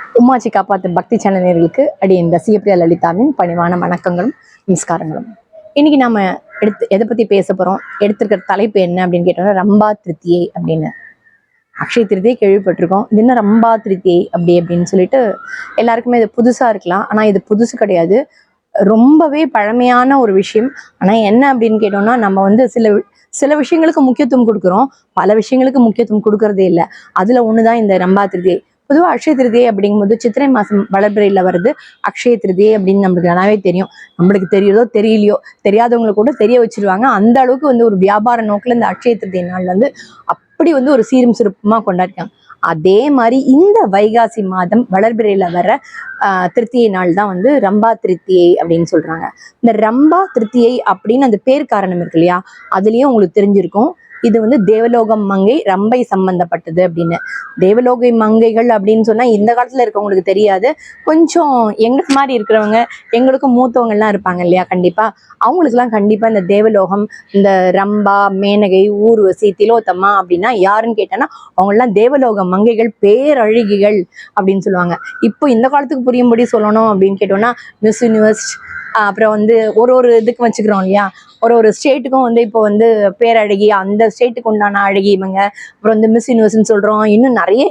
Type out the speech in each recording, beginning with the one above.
உமாச்சி காப்பாத்து பக்தி சேனல் நேர்களுக்கு அடி இந்த சியப்பிரியா லலிதாவின் பணிவான வணக்கங்களும் நமஸ்காரங்களும். இன்னைக்கு நாம எடுத்து எதை பத்தி பேச போறோம்? எடுத்திருக்கிற தலைப்பு என்ன அப்படின்னு கேட்டோம்னா ரம்பா திருத்தியை அப்படின்னு. அக்ஷய திருத்தியை கேள்விப்பட்டிருக்கோம். இது என்ன ரம்பா திருத்தியை அப்படி அப்படின்னு சொல்லிட்டு எல்லாருக்குமே இது புதுசா இருக்கலாம். ஆனா இது புதுசு கிடையாது. ரொம்பவே பழமையான ஒரு விஷயம். ஆனா என்ன அப்படின்னு கேட்டோம்னா நம்ம வந்து சில சில விஷயங்களுக்கு முக்கியத்துவம் கொடுக்குறோம். பல விஷயங்களுக்கு முக்கியத்துவம் கொடுக்கறதே இல்லை. அதுல ஒண்ணுதான் இந்த ரம்பா திருத்தியை. பொதுவாக அக்ஷய திருதியை அப்படிங்கும்போது சித்திரை மாதம் வளர்பிரையில் வருது. அக்ஷய திருதியை அப்படின்னு நம்மளுக்கு நல்லாவே தெரியும். நம்மளுக்கு தெரியுதோ தெரியலையோ தெரியாதவங்களுக்கு கூட தெரிய வச்சிருவாங்க. அந்த அளவுக்கு வந்து ஒரு வியாபார நோக்கில் இந்த அக்ஷய திருதியை நாள் வந்து அப்படி வந்து ஒரு சீரும் சிறப்புமா கொண்டாடிக்காங்க அதே மாதிரி இந்த வைகாசி மாதம் வளர்பிரையில் வர ஆஹ், திருத்தியை நாள் தான் வந்து ரம்பா திருத்தியை அப்படின்னு சொல்றாங்க. இந்த ரம்பா திருத்தியை அப்படின்னு அந்த பேர் காரணம் இருக்கு இல்லையா? அதுலேயும் உங்களுக்கு தெரிஞ்சிருக்கும். இது வந்து தேவலோகம் மங்கை ரம்பை சம்பந்தப்பட்டது அப்படின்னு. தேவலோகை மங்கைகள் அப்படின்னு சொன்னா இந்த காலத்துல இருக்கவங்களுக்கு தெரியாது. கொஞ்சம் எங்களுக்கு மாதிரி இருக்கிறவங்க எங்களுக்கும் மூத்தவங்க எல்லாம் இருப்பாங்க இல்லையா? கண்டிப்பா. அவங்களுக்குலாம் கண்டிப்பா இந்த தேவலோகம் இந்த ரம்பா மேனகை ஊர்வசி திலோத்தமா அப்படின்னா யாருன்னு கேட்டோம்னா அவங்க எல்லாம் தேவலோக மங்கைகள் பேரழகிகள் அப்படின்னு சொல்லுவாங்க. இப்போ இந்த காலத்துக்கு புரியும்படி சொல்லணும் அப்படின்னு கேட்டோம்னா மிஸ் யூனிவர்ஸ் அப்புறம் வந்து ஒரு ஒரு இதுக்கு வச்சுக்கிறோம் இல்லையா? ஒரு ஒரு ஸ்டேட்டுக்கும் வந்து இப்போ வந்து பேரழகி அந்த ஸ்டேட்டுக்கு உண்டான அழகி இவங்க. அப்புறம் வந்து மிஸ் யூனிவர்ஸ்னு சொல்கிறோம் இன்னும் நிறைய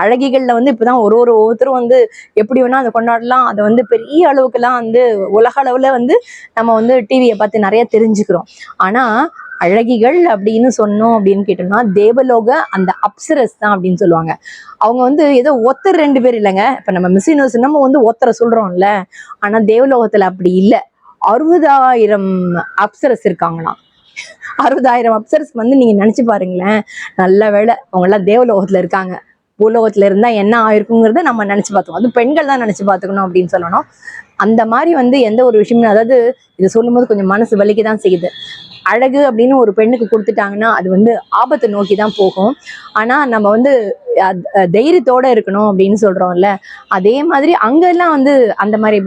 அழகிகளில் வந்து இப்போ தான் ஒரு ஒரு ஒவ்வொருத்தரும் வந்து எப்படி வேணால் அதை கொண்டாடலாம். அதை வந்து பெரிய அளவுக்குலாம் வந்து உலக அளவில் வந்து நம்ம வந்து டிவியை பார்த்து நிறைய தெரிஞ்சுக்கிறோம். ஆனால் அழகிகள் அப்படின்னு சொன்னோம் அப்படின்னு கேட்டோம்னா தேவலோக அந்த அப்சரஸ் தான் அப்படின்னு சொல்லுவாங்க. அவங்க வந்து ஏதோ ஒத்தர் ரெண்டு பேர் இல்லைங்க. இப்போ நம்ம மிஸ் யூனிவர்ஸ் நம்ம வந்து ஒத்தரை சொல்கிறோம்ல ஆனால் தேவலோகத்தில் அப்படி இல்லை. அறுபதாயிரம் அப்சரஸ் இருக்காங்களாம். அறுபதாயிரம் அப்சரஸ் வந்து நீங்க நினைச்சு பாருங்களேன் நல்ல வேலை அவங்க எல்லாம் தேவலோகத்துல இருக்காங்க. பூலோகத்துல இருந்தா என்ன ஆயிருக்குங்கிறத நம்ம நினைச்சு பார்த்தோம் அது பெண்கள் தான் நினைச்சு பார்த்துக்கணும் அப்படின்னு சொல்லணும். அந்த மாதிரி வந்து எந்த ஒரு விஷயமும் அதாவது இது சொல்லும்போது கொஞ்சம் மனசு வலிக்க தான் செய்யுது. அழகு அப்படின்னு ஒரு பெண்ணுக்கு கொடுத்துட்டாங்கன்னா அது வந்து ஆபத்தை நோக்கி தான் போகும். ஆனா நம்ம வந்து தைரியத்தோட இருக்கணும் அப்படின்னு சொல்றோம்ல. அதே மாதிரி அங்கெல்லாம் வந்து அந்த மாதிரி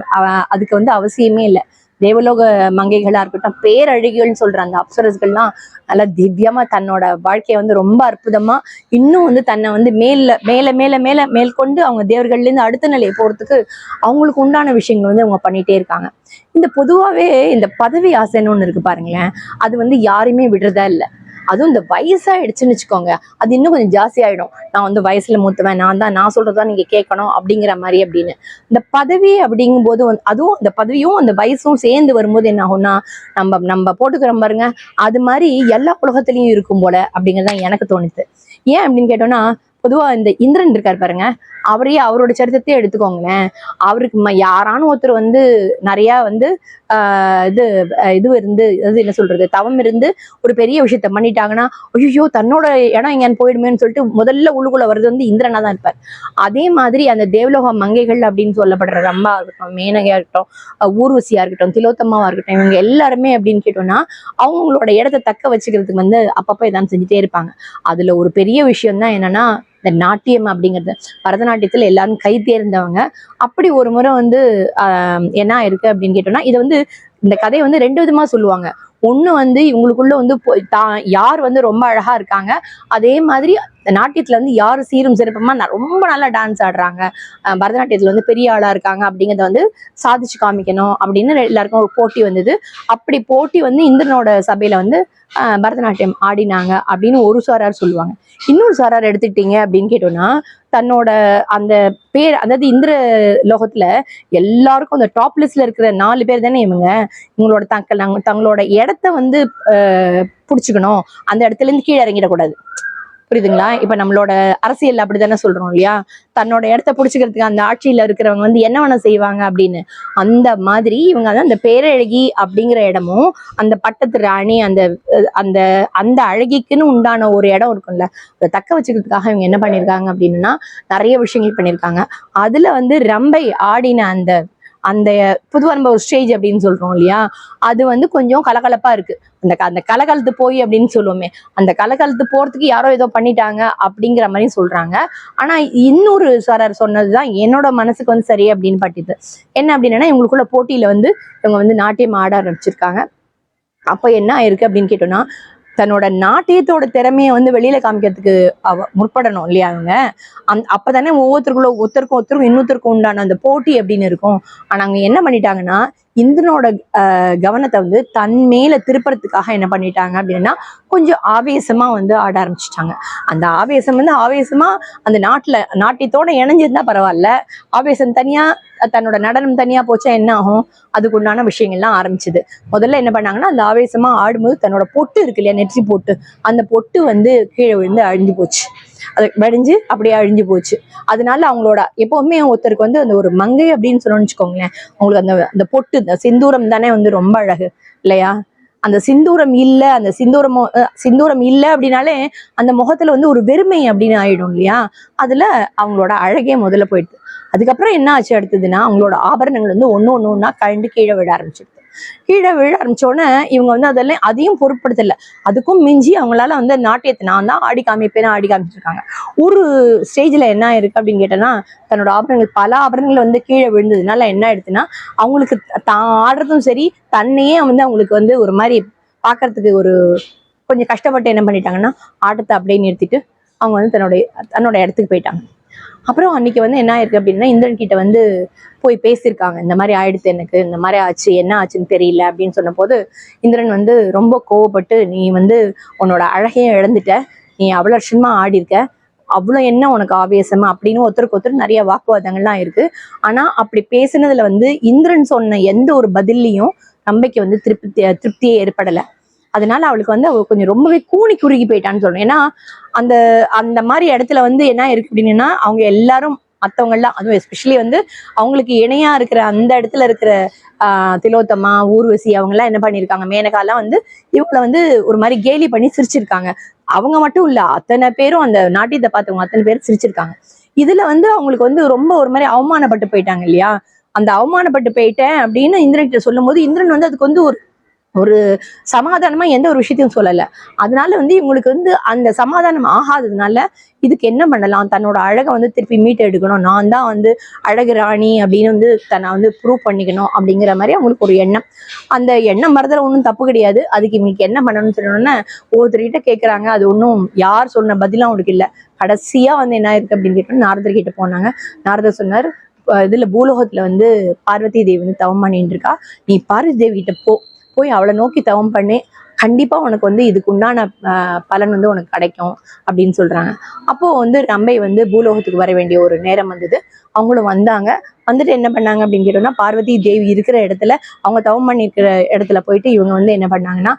அதுக்கு வந்து அவசியமே இல்லை. தேவலோக மங்கைகளா இருக்கட்டும் பேரழகிகள்னு சொல்ற அந்த அப்சரஸ்கள்லாம் நல்லா திவ்யமா தன்னோட வாழ்க்கையை வந்து ரொம்ப அற்புதமா இன்னும் வந்து தன்னை வந்து மேல மேல மேல மேல மேற்கொண்டு அவங்க தேவர்கள்ல இருந்து அடுத்த நிலையை போறதுக்கு அவங்களுக்கு உண்டான விஷயங்கள் வந்து அவங்க பண்ணிட்டே இருக்காங்க. இந்த பொதுவாவே இந்த பதவி ஆசைன்னு ஒண்ணு இருக்கு பாருங்களேன். அது வந்து யாரையுமே விடுறதா இல்ல. அதுவும் இந்த வயசாயிடுச்சுன்னு வச்சுக்கோங்க. அது இன்னும் கொஞ்சம் ஜாஸ்தி ஆயிடும் நான் வந்து வயசுல மூத்துவேன் நான் தான் நான் சொல்றதா நீங்க கேட்கணும் அப்படிங்கிற மாதிரி அப்படின்னு. இந்த பதவி அப்படிங்கும்போது வந்து அதுவும் இந்த பதவியும் அந்த வயசும் சேர்ந்து வரும்போது என்ன ஆகும்னா நம்ம நம்ம போட்டுக்கிறோம் பாருங்க. அது மாதிரி எல்லா உலகத்திலயும் இருக்கும் போல அப்படிங்கிறது தான் எனக்கு தோணுது. ஏன் அப்படின்னு கேட்டோம்னா பொதுவா இந்த இந்திரன் இருக்கார் பாருங்க அவரையே அவரோட சரித்திரத்தையே எடுத்துக்கோங்களேன். அவருக்கு ம- யாரான ஒருத்தர் வந்து நிறைய வந்து ஆஹ் இது இது இருந்து அது என்ன சொல்றது தவம் இருந்து ஒரு பெரிய விஷயத்த பண்ணிட்டாங்கன்னா ஐயோ தன்னோட இடம் எங்கேன்னு போயிடுமேன்னு சொல்லிட்டு முதல்ல உள்ளுக்குள்ள வருது வந்து இந்திரனா தான் இருப்பார். அதே மாதிரி அந்த தேவலோக மங்கைகள் அப்படின்னு சொல்லப்படுற ரம்பா இருக்கட்டும் மேனகையா இருக்கட்டும் ஊர்வசியா இருக்கட்டும் திலோத்தமாவா இருக்கட்டும் இவங்க எல்லாருமே அப்படின்னு கேட்டோம்னா அவங்களோட இடத்த தக்க வச்சுக்கிறதுக்கு வந்து அப்பப்போ இதான் செஞ்சுட்டே இருப்பாங்க. அதுல ஒரு பெரிய விஷயம் தான் என்னன்னா இந்த நாட்டியம் அப்படிங்கிறது பரதநாட்டியத்துல எல்லாரும் கை தேர்ந்தவங்க. அப்படி ஒரு முறை வந்து ஆஹ் என்ன இருக்கு அப்படின்னு கேட்டோம்னா இதை வந்து இந்த கதையை வந்து ரெண்டு விதமா சொல்லுவாங்க. ஒண்ணு வந்து இவங்களுக்குள்ள வந்து தான் யார் வந்து ரொம்ப அழகா இருக்காங்க அதே மாதிரி நாட்டியத்துல வந்து யார் சீரும் சிறப்புமா ரொம்ப நல்லா டான்ஸ் ஆடுறாங்க. பரதநாட்டியத்துல வந்து பெரிய ஆளா இருக்காங்க அப்படிங்கறத வந்து சாதிச்சு காமிக்கணும் அப்படின்னு எல்லாருக்கும் ஒரு போட்டி வந்தது. அப்படி போட்டி வந்து இந்திரனோட சபையில வந்து பரதநாட்டியம் ஆடினாங்க அப்படின்னு ஒரு சாரார் சொல்லுவாங்க. இன்னொரு சாரார் எடுத்துக்கிட்டீங்க அப்படின்னு கேட்டோம்னா தன்னோட அந்த பேர் அதாவது இந்திர லோகத்துல எல்லாருக்கும் அந்த டாப் லிஸ்ட்ல இருக்கிற நாலு பேர் தானே இவங்க. இவங்களோட தங்கள் தங்களோட இடத்த வந்து அஹ், புடிச்சுக்கணும். அந்த இடத்துல இருந்து கீழே இறங்கிடக்கூடாது. புரியுதுங்களா? இப்ப நம்மளோட அரசியல் அப்படிதானே சொல்றோம் இல்லையா? தன்னோட இடத்த புடிச்சுக்கிறதுக்கு அந்த ஆட்சியில இருக்கிறவங்க வந்து என்ன வேணா செய்வாங்க அப்படின்னு. அந்த மாதிரி இவங்க வந்து அந்த பேரழகி அப்படிங்கிற இடமும் அந்த பட்டத்து ராணி அந்த அந்த அந்த அழகிக்குன்னு உண்டான ஒரு இடம் இருக்கும்ல. அதை தக்க வச்சுக்கிறதுக்காக இவங்க என்ன பண்ணியிருக்காங்க அப்படின்னா நிறைய விஷயங்கள் பண்ணியிருக்காங்க. அதுல வந்து ரம்பை ஆடின அந்த அந்த புது அனுபவ ஒரு ஸ்டேஜ் அப்படின்னு சொல்றோம் இல்லையா? அது வந்து கொஞ்சம் கலகலப்பா இருக்கு. அந்த க- அந்த கலகலத்து போய் அப்படின்னு சொல்லுவோமே அந்த கலகலத்து போறதுக்கு யாரோ ஏதோ பண்ணிட்டாங்க அப்படிங்கிற மாதிரி சொல்றாங்க. ஆனா இன்னொரு சாரார் சொன்னதுதான் என்னோட மனசுக்கு வந்து சரி அப்படின்னு பட்டுது. என்ன அப்படின்னா இவங்களுக்குள்ள போட்டியில வந்து இவங்க வந்து நாட்டியம் ஆட ஆரம்பிச்சிருக்காங்க. அப்ப என்ன ஆயிருக்கு அப்படின்னு கேட்டோம்னா தன்னோட நாட்டியத்தோட திறமையை வந்து வெளியில காமிக்கிறதுக்கு அவ முற்படணும் இல்லையா அவங்க? அந் அப்பதானே ஒவ்வொருத்தருக்குள்ள ஒருத்தருக்கும் ஒருத்தருக்கும் இன்னொருத்தருக்கும் உண்டான அந்த போட்டி அப்படின்னு இருக்கும். ஆனா அவங்க என்ன பண்ணிட்டாங்கன்னா இந்திரனோட கவனத்தை வந்து தன் மேல திருப்புறதுக்காக என்ன பண்ணிட்டாங்க அப்படின்னா கொஞ்சம் ஆவேசமா வந்து ஆட ஆரம்பிச்சிட்டாங்க. அந்த ஆவேசம் வந்து ஆவேசமா அந்த நாட்டுல நாட்டியத்தோட இணைஞ்சிருந்தா பரவாயில்ல. ஆவேசம் தனியா தன்னோட நடனம் தனியா போச்சா என்ன ஆகும்? அதுக்குண்டான விஷயங்கள்லாம் ஆரம்பிச்சது. முதல்ல என்ன பண்ணாங்கன்னா அந்த ஆவேசமா ஆடும்போது தன்னோட பொட்டு இருக்கு இல்லையா நெற்றி பொட்டு. அந்த பொட்டு வந்து கீழே விழுந்து அழிஞ்சு போச்சு. அது வடிஞ்சு அப்படியே அழிஞ்சு போச்சு. அதனால அவங்களோட எப்பவுமே ஒருத்தருக்கு வந்து அந்த ஒரு மங்கை அப்படின்னு சொன்னோம்னு வச்சுக்கோங்களேன் அவங்களுக்கு அந்த அந்த பொட்டு இந்த சிந்தூரம் தானே வந்து ரொம்ப அழகு இல்லையா? அந்த சிந்தூரம் இல்ல அந்த சிந்தூரம் சிந்தூரம் இல்ல அப்படின்னாலே அந்த முகத்துல வந்து ஒரு வெறுமை அப்படின்னு ஆயிடும் இல்லையா? அதுல அவங்களோட அழகே முதல்ல போயிடுது. அதுக்கப்புறம் என்ன ஆச்சு அடுத்ததுன்னா அவங்களோட ஆபரணங்கள் வந்து ஒண்ணு ஒண்ணு ஒண்ணா கழண்டு கீழே விட ஆரம்பிச்சிடுது. கீழே விழ ஆரம்பிச்ச உடனே இவங்க வந்து அதெல்லாம் அதையும் பொருட்படுத்தல. அதுக்கும் மிஞ்சி அவங்களால வந்து நாட்டியத்தை நான் தான் ஆடி காமிப்பேன் ஆடி காமிச்சிருக்காங்க. ஒரு ஸ்டேஜ்ல என்ன ஆயிருக்கு அப்படின்னு கேட்டோம்னா தன்னோட ஆபரணங்கள் பல ஆபரணங்கள் வந்து கீழே விழுந்ததுனால என்ன ஆயிடுதுன்னா அவங்களுக்கு தான் ஆடுறதும் சரி தன்னையே வந்து அவங்களுக்கு வந்து ஒரு மாதிரி பாக்குறதுக்கு ஒரு கொஞ்சம் கஷ்டப்பட்டு என்ன பண்ணிட்டாங்கன்னா ஆட்டத்தை அப்படியே நிறுத்திட்டு அவங்க வந்து தன்னுடைய தன்னோட இடத்துக்கு போயிட்டாங்க. அப்புறம் அன்னைக்கு வந்து என்ன ஆயிருக்கு அப்படின்னா இந்திரன் கிட்ட வந்து போய் பேசியிருக்காங்க. இந்த மாதிரி ஆயிடுத்து எனக்கு இந்த மாதிரி ஆச்சு என்ன ஆச்சுன்னு தெரியல அப்படின்னு சொன்னபோது இந்திரன் வந்து ரொம்ப கோவப்பட்டு நீ வந்து உன்னோட அழகையும் இழந்துட்ட. நீ அவ்வளோ வருஷமா ஆடி இருக்க அவ்வளோ என்ன உனக்கு ஆவேசமா? அப்படின்னு ஒருத்தருக்கு ஒருத்தர் நிறைய வாக்குவாதங்கள்லாம் இருக்கு. ஆனா அப்படி பேசுனதுல வந்து இந்திரன் சொன்ன எந்த ஒரு பதிலையும் நம்பிக்கை வந்து திருப்தி திருப்தியே ஏற்படலை. அதனால அவளுக்கு வந்து அவள் கொஞ்சம் ரொம்பவே கூனி குறுகி போயிட்டான்னு சொல்லணும். ஏன்னா அந்த அந்த மாதிரி இடத்துல வந்து என்ன இருக்கு அப்படின்னா அவங்க எல்லாரும் மத்தவங்கள்லாம் அதுவும் எஸ்பெஷலி வந்து அவங்களுக்கு இணையா இருக்கிற அந்த இடத்துல இருக்கிற ஆஹ் திலோத்தமா ஊர்வசி அவங்க எல்லாம் என்ன பண்ணிருக்காங்க மேனகாலாம் வந்து இவங்கள வந்து ஒரு மாதிரி கேலி பண்ணி சிரிச்சிருக்காங்க. அவங்க மட்டும் இல்ல அத்தனை பேரும் அந்த நாட்டியத்தை பார்த்தவங்க அத்தனை பேரும் சிரிச்சிருக்காங்க. இதுல வந்து அவங்களுக்கு வந்து ரொம்ப ஒரு மாதிரி அவமானப்பட்டு போயிட்டாங்க இல்லையா? அந்த அவமானப்பட்டு போயிட்டேன் அப்படின்னு இந்திரன் கிட்ட சொல்லும் போது இந்திரன் வந்து அதுக்கு வந்து ஒரு ஒரு சமாதானமா எந்த ஒரு விஷயத்தையும் சொல்லல. அதனால வந்து இவங்களுக்கு வந்து அந்த சமாதானம் ஆகாததுனால இதுக்கு என்ன பண்ணலாம்? தன்னோட அழகை வந்து திருப்பி மீட்டு எடுக்கணும். நான் தான் வந்து அழகு ராணி அப்படின்னு வந்து தன்னை வந்து ப்ரூவ் பண்ணிக்கணும் அப்படிங்கிற மாதிரி அவங்களுக்கு ஒரு எண்ணம். அந்த எண்ணம் மறதுல ஒன்றும் தப்பு கிடையாது. அதுக்கு இவங்களுக்கு என்ன பண்ணணும்னு சொல்லணும்னா ஒவ்வொருத்தர்கிட்ட கேட்குறாங்க அது ஒன்றும் யார் சொன்ன பதிலும் அவங்களுக்கு இல்லை. கடைசியா வந்து என்ன இருக்கு அப்படின்னு கேட்டோம்னா நாரதர் கிட்ட போனாங்க. நாரதர் சொன்னார் இதில் இதுல பூலோகத்துல வந்து பார்வதி தேவி வந்து தவம் பண்ணிட்டு இருக்கா. நீ பார்வதி தேவி கிட்ட போ. போய் அவளை நோக்கி தவம் பண்ணி. கண்டிப்பா உனக்கு வந்து இதுக்கு உண்டான பலன் வந்து உனக்கு கிடைக்கும் அப்படின்னு சொல்றாங்க. அப்போ வந்து ரம்பை வந்து பூலோகத்துக்கு வர வேண்டிய ஒரு நேரம் வந்தது. அவங்களும் வந்தாங்க. வந்துட்டு என்ன பண்ணாங்க அப்படின்னு கேட்டோம்னா பார்வதி தேவி இருக்கிற இடத்துல அவங்க தவம் பண்ணிருக்கிற இடத்துல போயிட்டு இவங்க வந்து என்ன பண்ணாங்கன்னா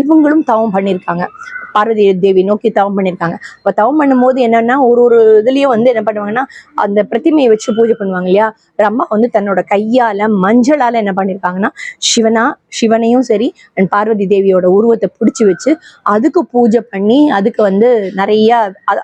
இவங்களும் தவம் பண்ணியிருக்காங்க. பார்வதி தேவி நோக்கி தவம் பண்ணியிருக்காங்க. இப்போ தவம் பண்ணும்போது என்னன்னா ஒரு ஒரு இதுலயும் வந்து என்ன பண்ணுவாங்கன்னா அந்த பிரதிமையை வச்சு பூஜை பண்ணுவாங்க இல்லையா? ரம்பா வந்து தன்னோட கையால மஞ்சளால என்ன பண்ணியிருக்காங்கன்னா சிவனா சிவனையும் சரி அண்ட் பார்வதி தேவியோட உருவத்தை பிடிச்சி வச்சு அதுக்கு பூஜை பண்ணி அதுக்கு வந்து நிறைய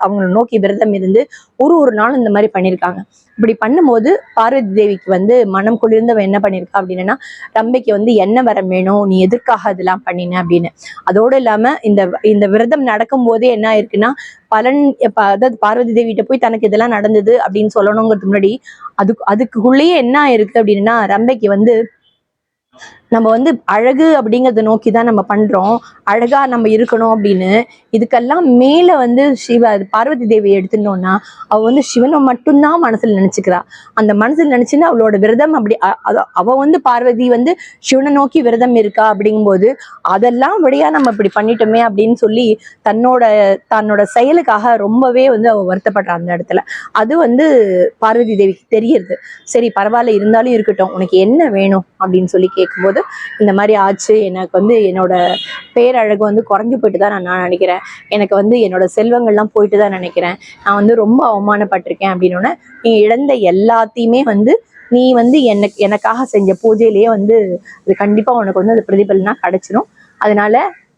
அவங்களை அவங்கள நோக்கி விரதம் இருந்து ஒரு ஒரு நாளும் இந்த மாதிரி பண்ணியிருக்காங்க இப்படி பண்ணும்போது பார்வதி தேவிக்கு வந்து மனம் குளிர்ந்தவன் என்ன பண்ணியிருக்கா அப்படின்னா ரம்பைக்கு வந்து என்ன வரம் வேணும் நீ எதற்காக இதெல்லாம் பண்ணின அப்படின்னு. அதோடு இல்லாம இந்த இந்த விரதம் நடக்கும் போதே என்ன ஆயிருக்குன்னா பலன் அதாவது பார்வதி தேவிகிட்ட போய் தனக்கு இதெல்லாம் நடந்தது அப்படின்னு சொல்லணுங்கிறது முன்னாடி அதுக்கு அதுக்குள்ளேயே என்ன ஆயிருக்கு அப்படின்னா ரம்பைக்கு வந்து நம்ம வந்து அழகு அப்படிங்கிறத நோக்கி தான் நம்ம பண்றோம். அழகா நம்ம இருக்கணும் அப்படின்னு. இதுக்கெல்லாம் மேல வந்து சிவ அது பார்வதி தேவியை எடுத்துட்டோம்னா அவ வந்து சிவனை மட்டும்தான் மனசுல நினைச்சுக்கிறா. அந்த மனசுல நினைச்சுன்னு அவளோட விரதம் அப்படி அவ வந்து பார்வதி வந்து சிவனை நோக்கி விரதம் இருக்கா அப்படிங்கும்போது அதெல்லாம் விடையா நம்ம இப்படி பண்ணிட்டோமே அப்படின்னு சொல்லி தன்னோட தன்னோட செயலுக்காக ரொம்பவே வந்து அவ வருத்தப்படுறா அந்த இடத்துல. அது வந்து பார்வதி தேவிக்கு தெரியுது சரி பரவாயில்ல இருந்தாலும் இருக்கட்டும். உனக்கு என்ன வேணும் அப்படின்னு சொல்லி கேட்கும்போது இந்த மாதிரி ஆச்சு. எனக்கு வந்து என்னோட பேரழகு வந்து குறைஞ்சு போயிட்டு தான் நான் நான் நினைக்கிறேன். எனக்கு வந்து என்னோட செல்வங்கள்லாம் போயிட்டு தான் நினைக்கிறேன். நான் வந்து ரொம்ப அவமானப்பட்டிருக்கேன் அப்படின்னோடனே நீ இழந்த எல்லாத்தையுமே வந்து நீ வந்து எனக்கு எனக்காக செஞ்ச பூஜையிலேயே வந்து அது கண்டிப்பா உனக்கு வந்து அது பிரதிபலனா கிடைச்சிடும் அதனால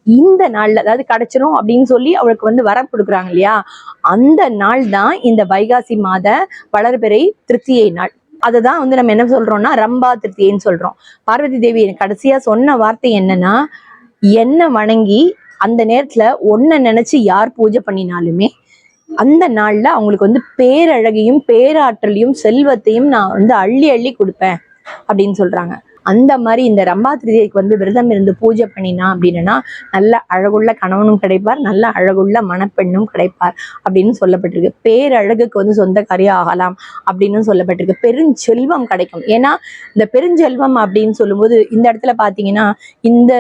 இந்த நாள்ல அதாவது கிடைச்சிரும் அப்படின்னு சொல்லி அவளுக்கு வந்து வரம் கொடுக்குறாங்க இல்லையா? அந்த நாள் தான் இந்த வைகாசி மாத வளர்பிறை திருத்தியை நாள். அதை தான் வந்து நம்ம என்ன சொல்றோம்னா ரம்பா திருத்தியன்னு சொல்றோம். பார்வதி தேவி கடைசியா சொன்ன வார்த்தை என்னன்னா என்ன வணங்கி அந்த நேரத்துல ஒன்ன நினைச்சு யார் பூஜை பண்ணினாலுமே அந்த நாள்ல அவங்களுக்கு வந்து பேரழகையும் பேராற்றலையும் செல்வத்தையும் நான் வந்து அள்ளி அள்ளி கொடுப்பேன் அப்படின்னு சொல்றாங்க. அந்த மாதிரி இந்த ரம்பா திருதியைக்கு வந்து விரதம் இருந்து பூஜை பண்ணினா அப்படின்னா நல்ல அழகுள்ள கணவனும் கிடைப்பார் நல்ல அழகுள்ள மணப்பெண்ணும் கிடைப்பார் அப்படின்னு சொல்லப்பட்டிருக்கு. பேரழகுக்கு வந்து சொந்தக்காரியா ஆகலாம் அப்படின்னு சொல்லப்பட்டிருக்கு. பெருஞ்செல்வம் கிடைக்கும். ஏன்னா இந்த பெருஞ்செல்வம் அப்படின்னு சொல்லும்போது இந்த இடத்துல பாத்தீங்கன்னா இந்த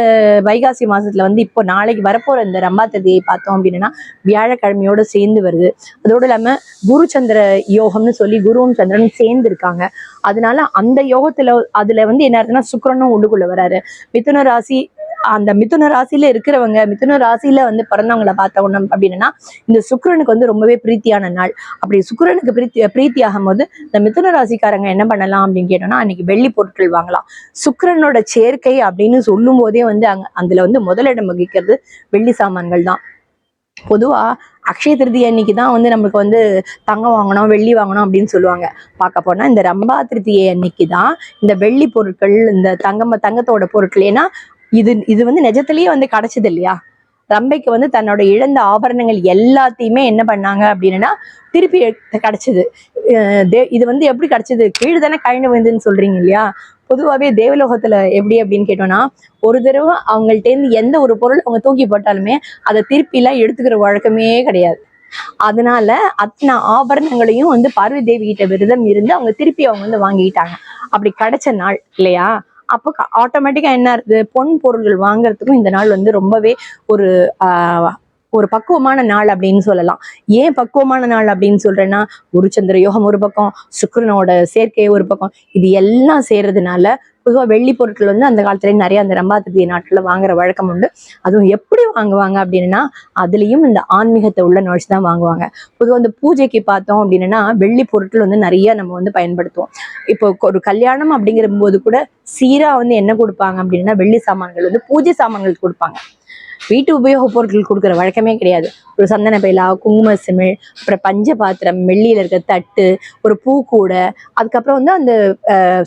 வைகாசி மாசத்துல வந்து இப்போ நாளைக்கு வரப்போற இந்த ரம்பா திருதியை பார்த்தோம் அப்படின்னா வியாழக்கிழமையோட சேர்ந்து வருது. அதோடு இல்லாம குரு சந்திர யோகம்னு சொல்லி குருவும் சந்திரனும் சேர்ந்து இருக்காங்க அதனால அந்த யோகத்துல அதுல வந்து என்ன பார்த்தீங்கன்னா சுக்கரனும் உள்ளுக்குள்ள வராரு. மிதுன ராசி அந்த மிதுன ராசியில இருக்கிறவங்க மிதுன ராசியில வந்து பிறந்தவங்கள பார்த்தவங்க அப்படின்னா இந்த சுக்கரனுக்கு வந்து ரொம்பவே பிரீத்தியான நாள். அப்படி சுக்கரனுக்கு பிரீத்தி பிரீத்தி ஆகும்போது இந்த மிதுன ராசிக்காரங்க என்ன பண்ணலாம் அப்படின்னு கேட்டோம்னா அன்னைக்கு வெள்ளி பொருட்கள் வாங்கலாம். சுக்கிரனோட சேர்க்கை அப்படின்னு சொல்லும் போதே வந்து அங்க அதுல வந்து முதலிடம் வகிக்கிறது வெள்ளி சாமான்கள் தான். பொதுவா அக்ஷய திருதி அன்னைக்கு தான் வந்து நமக்கு வந்து தங்கம் வாங்கணும் வெள்ளி வாங்கணும் அப்படின்னு சொல்லுவாங்க. பார்க்க போனா இந்த ரம்பா திருத்தியை அன்னைக்கு தான் இந்த வெள்ளி பொருட்கள் இந்த தங்கம் தங்கத்தோட பொருட்கள் ஏன்னா இது இது வந்து நிஜத்திலேயே வந்து கிடைச்சது இல்லையா? ரம்பைக்கு வந்து தன்னோட இழந்த ஆபரணங்கள் எல்லாத்தையுமே என்ன பண்ணாங்க அப்படின்னா திருப்பி கிடைச்சது. இது வந்து எப்படி கிடைச்சது? கீழ் தானே கழிந்து விழுந்துன்னு சொல்றீங்க இல்லையா? பொதுவாகவே தேவலோகத்துல எப்படி அப்படின்னு கேட்டோம்னா ஒரு தடவை அவங்கள்ட்ட இருந்து எந்த ஒரு பொருள் அவங்க தூக்கி போட்டாலுமே அதை திருப்பிலாம் எடுத்துக்கிற வழக்கமே கிடையாது. அதனால அத்தனை ஆபரணங்களையும் வந்து பார்வதி தேவி கிட்ட விரதம் இருந்து அவங்க திருப்பி அவங்க வந்து வாங்கிட்டாங்க அப்படி கிடைச்ச நாள் இல்லையா? அப்போ ஆட்டோமேட்டிக்கா என்ன இருக்குது பொன் பொருள்கள் வாங்குறதுக்கும் இந்த நாள் வந்து ரொம்பவே ஒரு ஆஹ், ஒரு பக்குவமான நாள் அப்படின்னு சொல்லலாம். ஏன் பக்குவமான நாள் அப்படின்னு சொல்றேன்னா குருச்சந்திர யோகம் ஒரு பக்கம் சுக்கரனோட சேர்க்கை ஒரு பக்கம் இது எல்லாம் சேர்றதுனால பொதுவாக வெள்ளி பொருட்கள் வந்து அந்த காலத்துல நிறைய அந்த ரம்பாதிபதி நாட்டுல வாங்குற வழக்கம் உண்டு. அதுவும் எப்படி வாங்குவாங்க அப்படின்னா அதுலயும் இந்த ஆன்மீகத்தை உள்ள நுழைச்சு தான் வாங்குவாங்க. பொதுவாக இந்த பூஜைக்கு பார்த்தோம் அப்படின்னா வெள்ளி பொருட்கள் வந்து நிறைய நம்ம வந்து பயன்படுத்துவோம். இப்போ ஒரு கல்யாணம் அப்படிங்கிற போது கூட சீரா வந்து என்ன கொடுப்பாங்க அப்படின்னா வெள்ளி சாமான்கள் வந்து பூஜை சாமான்கள் கொடுப்பாங்க. வீட்டு உபயோகப் பொருட்கள் கொடுக்குற வழக்கமே கிடையாது. ஒரு சந்தன பைலா குங்கும சிமிழ் அப்புறம் பஞ்ச பாத்திரம் வெள்ளியில இருக்க தட்டு ஒரு பூக்கூடை அதுக்கப்புறம் வந்து அந்த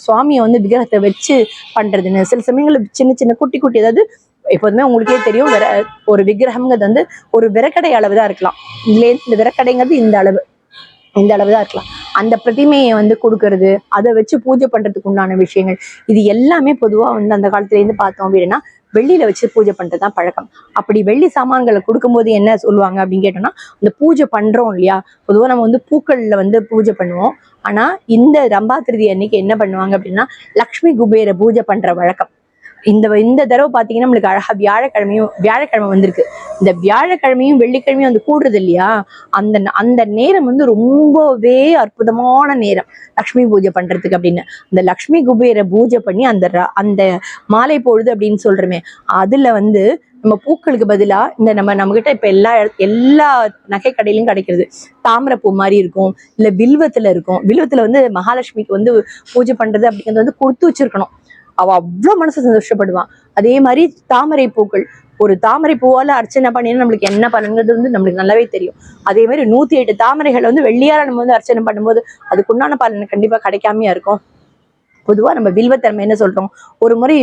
சுவாமியை வந்து விக்கிரகத்தை வச்சு பண்றதுன்னு சில சமயங்களில் சின்ன சின்ன குட்டி குட்டி அதாவது எப்போதுமே உங்களுக்கே தெரியும் விர ஒரு விக்கிரகம்ங்கிறது வந்து ஒரு விரக்கடை அளவு தான் இருக்கலாம். இதுல இந்த விரக்கடைங்கிறது இந்த அளவு இந்த அளவு தான் இருக்கலாம். அந்த பிரதிமையை வந்து கொடுக்கறது அதை வச்சு பூஜை பண்றதுக்கு உண்டான விஷயங்கள் இது எல்லாமே பொதுவா வந்து அந்த காலத்துல இருந்து பார்த்தோம் அப்படின்னா வெள்ளியில வச்சு பூஜை பண்றது தான் பழக்கம். அப்படி வெள்ளி சாமான்களை கொடுக்கும்போது என்ன சொல்லுவாங்க அப்படின்னு கேட்டோம்னா இந்த பூஜை பண்றோம் இல்லையா? பொதுவா நம்ம வந்து பூக்கள்ல வந்து பூஜை பண்ணுவோம். ஆனா இந்த ரம்பா திருதி அன்னைக்கு என்ன பண்ணுவாங்க அப்படின்னா லக்ஷ்மி குபேர பூஜை பண்ற வழக்கம். இந்த இந்த தடவை பார்த்தீங்கன்னா நம்மளுக்கு அழகா வியாழக்கிழமையும் வியாழக்கிழமை வந்திருக்கு. இந்த வியாழக்கிழமையும் வெள்ளிக்கிழமையும் வந்து கூடுறது இல்லையா? அந்த அந்த நேரம் வந்து ரொம்பவே அற்புதமான நேரம். லக்ஷ்மி பூஜை பண்றதுக்கு அப்படின்னு. அந்த லக்ஷ்மி குபேரை பூஜை பண்ணி அந்த அந்த மாலை பொழுது அப்படின்னு சொல்றோமே அதுல வந்து நம்ம பூக்களுக்கு பதிலா இந்த நம்ம நம்ம கிட்ட இப்ப எல்லா எல்லா நகை கடையிலும் கிடைக்கிறது. தாமரைப்பூ மாதிரி இருக்கும் இல்ல வில்வத்துல இருக்கும். வில்வத்துல வந்து மகாலட்சுமிக்கு வந்து பூஜை பண்றது அப்படிங்கிறது வந்து கொடுத்து வச்சிருக்கணும். அவ அவ்வளவு மனசு சந்தோஷப்படுவான் அதே மாதிரி தாமரை பூக்கள். ஒரு தாமரை பூவால அர்ச்சனை பண்ணினா நம்மளுக்கு என்ன பண்ணுங்கிறது வந்து நம்மளுக்கு நல்லாவே தெரியும். அதே மாதிரி நூத்தி எட்டு தாமரைகளை வந்து வெள்ளியார நம்ம வந்து அர்ச்சனை பண்ணும்போது அதுக்குண்டான பலன் கண்டிப்பா கிடைக்காமையா இருக்கும். பொதுவா நம்ம வில்வத்தை நம்ம என்ன சொல்றோம்? ஒரு முறை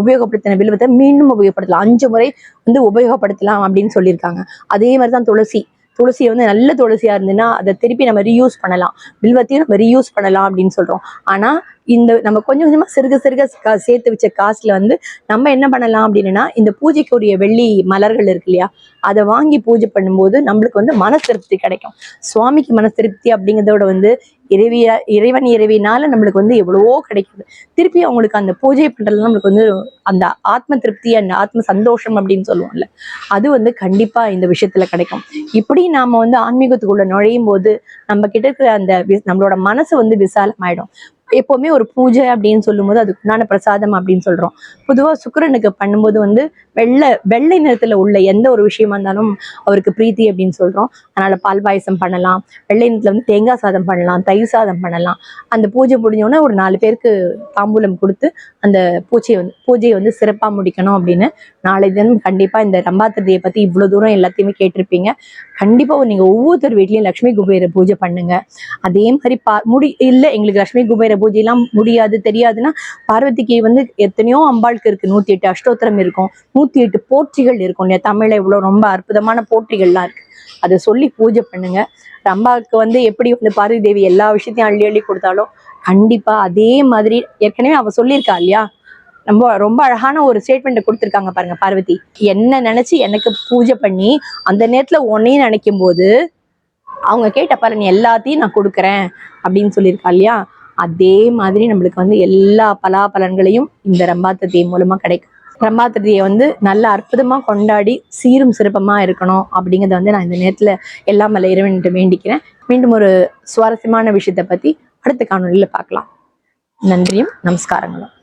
உபயோகப்படுத்தின வில்வத்தை மீண்டும் உபயோகப்படுத்தலாம். அஞ்சு முறை வந்து உபயோகப்படுத்தலாம் அப்படின்னு சொல்லியிருக்காங்க. அதே மாதிரி தான் துளசி. வந்து நல்ல துளசியா இருந்ததுன்னா அதை திருப்பி நம்ம ரீயூஸ் பண்ணலாம். வில்வத்தையும் நம்ம ரீயூஸ் பண்ணலாம் அப்படின்னு சொல்றோம். ஆனா இந்த நம்ம கொஞ்சம் கொஞ்சமா சிறுக சிறுக கா- சேர்த்து வச்ச காசுல வந்து நம்ம என்ன பண்ணலாம் அப்படின்னா இந்த பூஜைக்குரிய வெள்ளி மலர்கள் இருக்கு இல்லையா அதை வாங்கி பூஜை பண்ணும்போது நம்மளுக்கு வந்து மன திருப்தி கிடைக்கும். சுவாமிக்கு மன திருப்தி அப்படிங்கிறதோட வந்து இறைவியா இறைவன் இறைவினால நம்மளுக்கு வந்து எவ்வளவோ கிடைக்குது. திருப்பி அவங்களுக்கு அந்த பூஜை பண்றதுல நம்மளுக்கு வந்து அந்த ஆத்ம திருப்தி அந்த ஆத்ம சந்தோஷம் அப்படின்னு சொல்லுவோம்ல அது வந்து கண்டிப்பா இந்த விஷயத்துல கிடைக்கும். இப்படி நாம வந்து ஆன்மீகத்துக்குள்ள நுழையும் போது நம்ம கிட்ட இருக்கிற அந்த வி- நம்மளோட மனசு வந்து விசாலமாயிடும். எப்பவுமே ஒரு பூஜை அப்படின்னு சொல்லும்போது அதுக்கு உண்டான பிரசாதம் அப்படின்னு சொல்றோம். பொதுவா சுக்கரனுக்கு பண்ணும்போது வந்து வெள்ளை வெள்ளை நிறத்துல உள்ள எந்த ஒரு விஷயமா இருந்தாலும் அவருக்கு பிரீத்தி அப்படின்னு சொல்றோம். அதனால பால் பாயசம் பண்ணலாம். வெள்ளை நிறத்துல வந்து தேங்காய் சாதம் பண்ணலாம் தயிர் சாதம் பண்ணலாம். அந்த பூஜை முடிஞ்சோடனே ஒரு நாலு பேருக்கு தாம்பூலம் கொடுத்து அந்த பூஜையை வந்து பூஜையை வந்து சிறப்பா முடிக்கணும் அப்படின்னு நாளை தினம் கண்டிப்பா இந்த ரம்பாத்திரதியை பத்தி இவ்வளவு தூரம் எல்லாத்தையுமே கேட்டிருப்பீங்க. கண்டிப்பா நீங்க ஒவ்வொருத்தர் வீட்லயும் லட்சுமி குபேர பூஜை பண்ணுங்க. அதே மாதிரி பா முடி இல்ல எங்களுக்கு லக்ஷ்மி குபேர பூஜையெல்லாம் முடியாது தெரியாதுன்னா பார்வதிக்கு வந்து எத்தனையோ அம்பாளுக்கு இருக்கு. நூத்தி எட்டு அஷ்டோத்திரம் இருக்கும். நூத்தி எட்டு போற்றிகள் இருக்கும். இல்லையா தமிழ்ல இவ்வளவு ரொம்ப அற்புதமான போற்றிகள்லாம் இருக்கு. அதை சொல்லி பூஜை பண்ணுங்க. ரம்பாவுக்கு வந்து எப்படி வந்து பார்வதி தேவி எல்லா விஷயத்தையும் அள்ளி அள்ளி கொடுத்தாலும் கண்டிப்பா அதே மாதிரி ஏற்கனவே அவ சொல்லியிருக்கா இல்லையா? ரொம்ப ரொம்ப அழகான ஒரு ஸ்டேட்மெண்ட் கொடுத்துருக்காங்க பாருங்க பார்வதி. என்ன நினைச்சு எனக்கு பூஜை பண்ணி அந்த நேரத்துல உன்னையும் நினைக்கும் போது அவங்க கேட்ட பலன் எல்லாத்தையும் நான் கொடுக்குறேன் அப்படின்னு சொல்லியிருக்கா இல்லையா? அதே மாதிரி நம்மளுக்கு வந்து எல்லா பலாபலன்களையும் இந்த ரம்பாத்ததியை மூலமா கிடைக்கும். ரம்பாத்ததியை வந்து நல்ல அற்புதமா கொண்டாடி சீரும் சிறப்பமா இருக்கணும் அப்படிங்கறத வந்து நான் இந்த நேரத்துல எல்லாம் மலை இறைவன்ட்டு வேண்டிக்கிறேன். மீண்டும் ஒரு சுவாரஸ்யமான விஷயத்தை பத்தி அடுத்த காணொலியில பார்க்கலாம். நன்றியும் நமஸ்காரங்களும்.